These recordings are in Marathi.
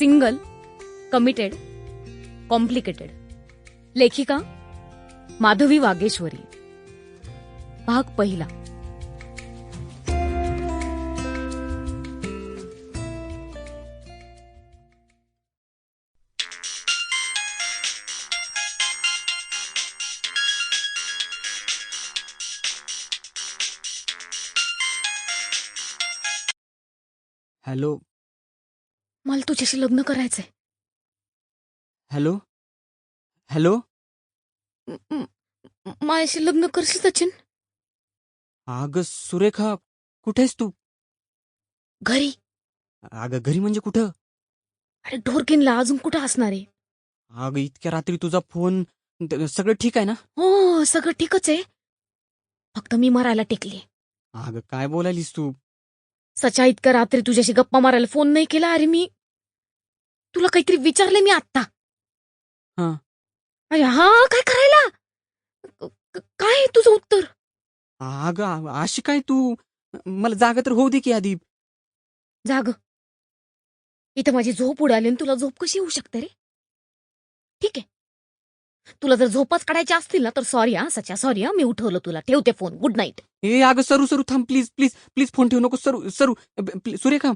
सिंगल कमिटेड कॉम्प्लिकेटेड लेखिका माधवी वागेश्वरी. भाग पहिला. हॅलो मला तुझ्याशी लग्न करायचंय. हॅलो? हॅलो? माझ्याशी लग्न करशील सचिन? अगं सुरेखा कुठेस तू? घरी. अगं घरी म्हणजे कुठं? अरे ढोरकिनला अजून कुठं असणार आहे? अगं इतक्या रात्री तुझा फोन सगळं ठीक आहे ना? हो सगळं ठीकच आहे. फक्त मी मरायला टेकली. अगं काय बोलायलीस तू? सचा इतक्या रात्री तुझ्याशी गप्पा मारायला फोन नाही केला अरे मी. तुला काहीतरी विचारले मी आत्ता. हा. अरे हा काय करायला? काय तुझं उत्तर? अगं अशी काय तू? मला जागा तर होऊ दे की आधी. जाग. इथं माझी झोप उडाली तुला झोप कशी येऊ शकते रे? ठीक आहे. तुला जर झोपच काढायची असतील ना तर सॉरी हा सच्या सॉरी हा मी उठवलं तुला. ठेवते फोन गुड नाईट ए अगं सरू सरू थांब प्लीज प्लीज प्लीज फोन ठेवू नको. सरू सरू सुरेखा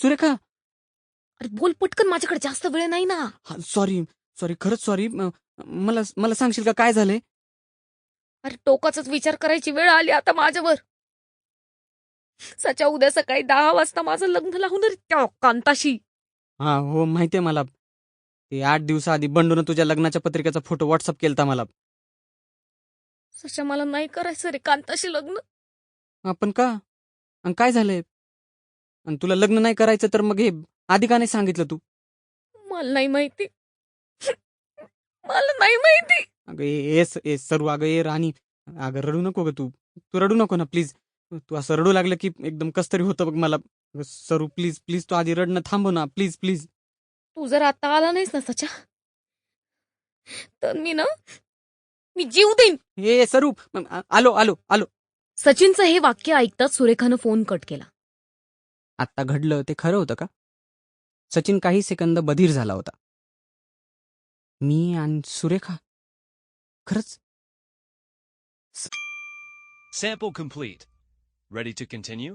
सुरेखा. अरे बोल पटकन माझ्याकडे जास्त वेळ नाही ना. सॉरी सॉरी खरंच सॉरी मला मला सांगशील का काय झालंय? अरे टोकाचाच विचार करायची वेळ आली आता माझ्यावर. सच्या उद्या सकाळी दहा वाजता माझं लग्न लावून त्या कांताशी. हा हो माहितीये मला. ते आठ दिवसाआधी बंडून तुझ्या लग्नाच्या पत्रिकेचा फोटो व्हॉट्सअप केलता मला. सच्या मला नाही करायचं रे कांताशी लग्न. आपण का? आणि काय झालंय? आणि तुला लग्न नाही करायचं तर मग हे आधी का नाही सांगितलं तू? मला नाही माहिती. मला नाही माहिती. अगं ए ए स- ए सरू अगं ए राणी. अगं रडू नको ग तू. तू रडू नको ना प्लीज. तू असं रडू लागलं की एकदम कस तरी होतं बघ मला. अगं, सरू प्लीज प्लीज तू आधी रडणं थांबव ना प्लीज प्लीज. तू जर आता आला नाहीस ना सच्या तर मी ना मी जीव देईन. ए सरू म- आ- आलो आलो आलो. सचिनचं हे वाक्य ऐकताच सुरेखानं फोन कट केला. आत्ता घडलं ते खरं होतं का? सचिन काही सेकंद बधीर झाला होता मी आणि सुरेखा खरंच Sample complete. Ready to continue?